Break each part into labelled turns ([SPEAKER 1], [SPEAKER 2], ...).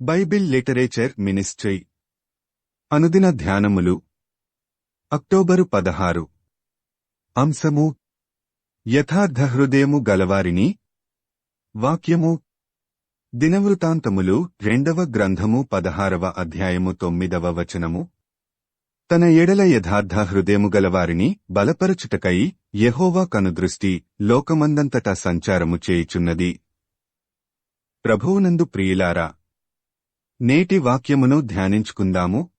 [SPEAKER 1] Bible literature ministry. అనుదిన ధ్యానములు. October పదహారు. అంశము. యథార్థ హృదయము గలవారిని. వాక్యము. దినవృతాంతములు రెండవ గ్రంథము పదహారవ అధ్యాయము తొమ్మిదవ వచనము. తన ఎడల యథార్థ హృదయము గలవారిని బలపరచుటకై యెహోవా కనుదృష్టి లోకమందంతటా సంచారము చేయుచున్నది. ప్రభువునందు ప్రియులారా నేటి వాక్యమును ధ్యానించుకుందాము.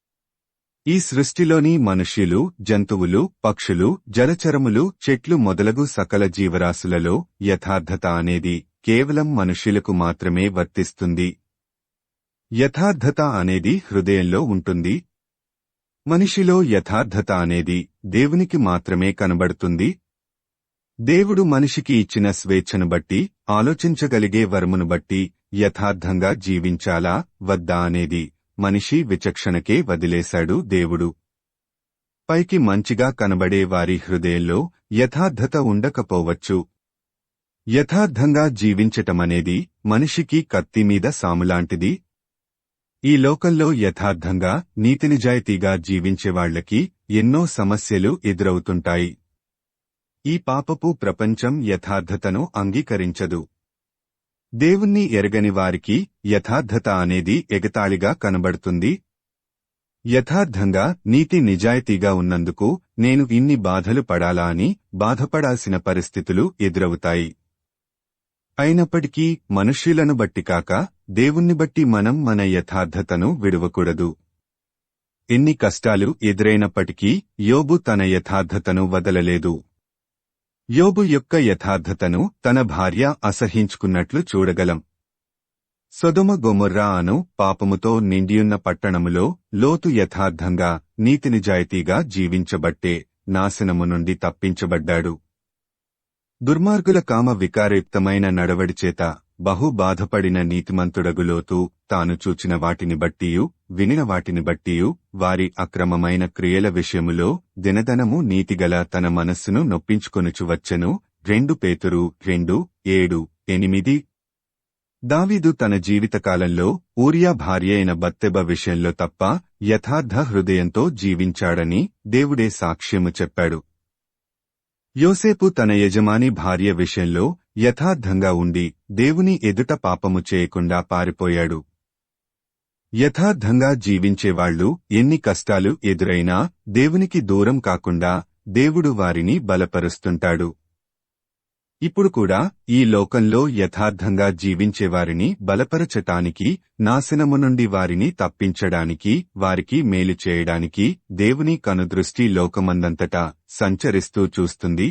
[SPEAKER 1] ఈ సృష్టిలోని మనుష్యులు జంతువులు పక్షులు జలచరములు చెట్లు మొదలగు సకల జీవరాశులలో యథార్థత అనేది కేవలం మనుష్యులకు మాత్రమే వర్తిస్తుంది. యథార్థత అనేది హృదయంలో ఉంటుంది. మనిషిలో యథార్థత అనేది దేవునికి మాత్రమే కనబడుతుంది. దేవుడు మనిషికి ఇచ్చిన స్వేచ్ఛను బట్టి ఆలోచించగలిగే వరమును బట్టి యథార్థంగా జీవించాలా? వద్దా అనేది మనిషి విచక్షణకే వదిలేశాడు దేవుడు. పైకి మంచిగా కనబడే వారి హృదయంలో యథార్థత ఉండకపోవచ్చు. యథార్థంగా జీవించటమనేది మనిషికి కత్తిమీద సాములాంటిది. ఈ లోకంలో యథార్థంగా నీతినిజాయితీగా జీవించేవాళ్ళకి ఎన్నో సమస్యలు ఎదురవుతుంటాయి. ఈ పాపపు ప్రపంచం యథార్థతను అంగీకరించదు. దేవుణ్ణి ఎరగని వారికి యథార్థత అనేది ఎగతాళిగా కనబడుతుంది. యథార్థంగా నీతి నిజాయితీగా ఉన్నందుకు నేను ఇన్ని బాధలు పడాలా అని బాధపడాల్సిన పరిస్థితులు ఎదురవుతాయి. అయినప్పటికీ మనుష్యులను బట్టి కాక దేవుణ్ణి బట్టి మనం మన యథార్థతను విడవకూడదు. ఎన్ని కష్టాలు ఎదురైనప్పటికీ యోబు తన యథార్థతను వదలలేదు. యోబు యొక్క యథార్థతను తన భార్య అసహించుకున్నట్లు చూడగలం. సొదుమ గొమొర్రా అను పాపముతో నిండియున్న పట్టణములో లోతు యథార్థంగా నీతినిజాయితీగా జీవించబట్టే నాశనము నుండి తప్పించబడ్డాడు. దుర్మార్గుల కామ వికారయుక్తమైన నడవడిచేత బహు బాధపడిన నీతిమంతుడగులోతూ తాను చూచిన వాటిని బట్టియు వినిన వాటిని బట్టియు వారి అక్రమమైన క్రియల విషయములో దినదనము నీతిగల తన మనస్సును నొప్పించుకొనుచువచ్చను రెండు పేతురు రెండు ఏడు ఎనిమిది. దావీదు తన జీవితకాలంలో ఊరియా భార్య అయిన బత్తెబ విషయంలో తప్ప యథార్థ హృదయంతో జీవించాడని దేవుడే సాక్ష్యము చెప్పాడు. యోసేపు తన యజమాని భార్య విషయంలో యథార్థంగా ఉండి దేవుని ఎదుట పాపము చేయకుండా పారిపోయాడు. యథార్థంగా జీవించేవాళ్ళు ఎన్ని కష్టాలు ఎదురైనా దేవునికి దూరం కాకుండా దేవుడు వారిని బలపరుస్తుంటాడు. ఇప్పుడు కూడా ఈ లోకంలో యథార్థంగా జీవించేవారిని బలపరచటానికి నాశనము నుండి వారిని తప్పించడానికి వారికి మేలు చేయడానికి దేవుని కనుదృష్టి లోకమందంతటా సంచరిస్తూ చూస్తుంది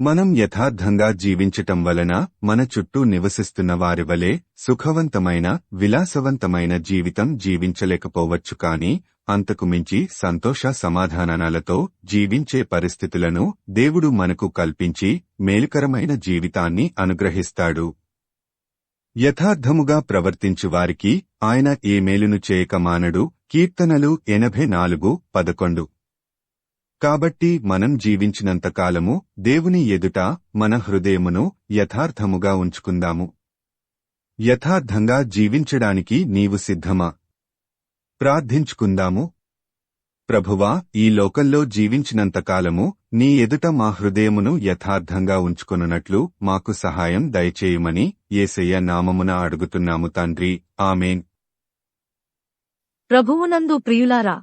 [SPEAKER 1] మనం యథార్థంగా జీవించటం వలన మన చుట్టూ నివసిస్తున్న వారి వలె సుఖవంతమైన విలాసవంతమైన జీవితం జీవించలేకపోవచ్చు కాని అంతకు మించి సంతోష సమాధానాలతో జీవించే పరిస్థితులను దేవుడు మనకు కల్పించి మేలుకరమైన జీవితాన్ని అనుగ్రహిస్తాడు. యథార్థముగా ప్రవర్తించు వారికి ఆయన ఏ మేలును చేయక మానడు. కీర్తనలు ఎనభై నాలుగు పదకొండు. కాబట్టి మనం జీవించినంతకాలము దేవుని ఎదుట మన హృదయమును యథార్థముగా ఉంచుకుందాము. యథార్థంగా జీవించడానికి నీవు సిద్ధమా? ప్రార్థించుకుందాము. ప్రభువా ఈ లోకంలో జీవించినంతకాలము నీ ఎదుట మా హృదయమును యథార్థంగా ఉంచుకొనున్నట్లు మాకు సహాయం దయచేయమని ఏసయ్య నామమున అడుగుతున్నాము తండ్రి. ఆమెన్.
[SPEAKER 2] ప్రభువునందు ప్రియులారా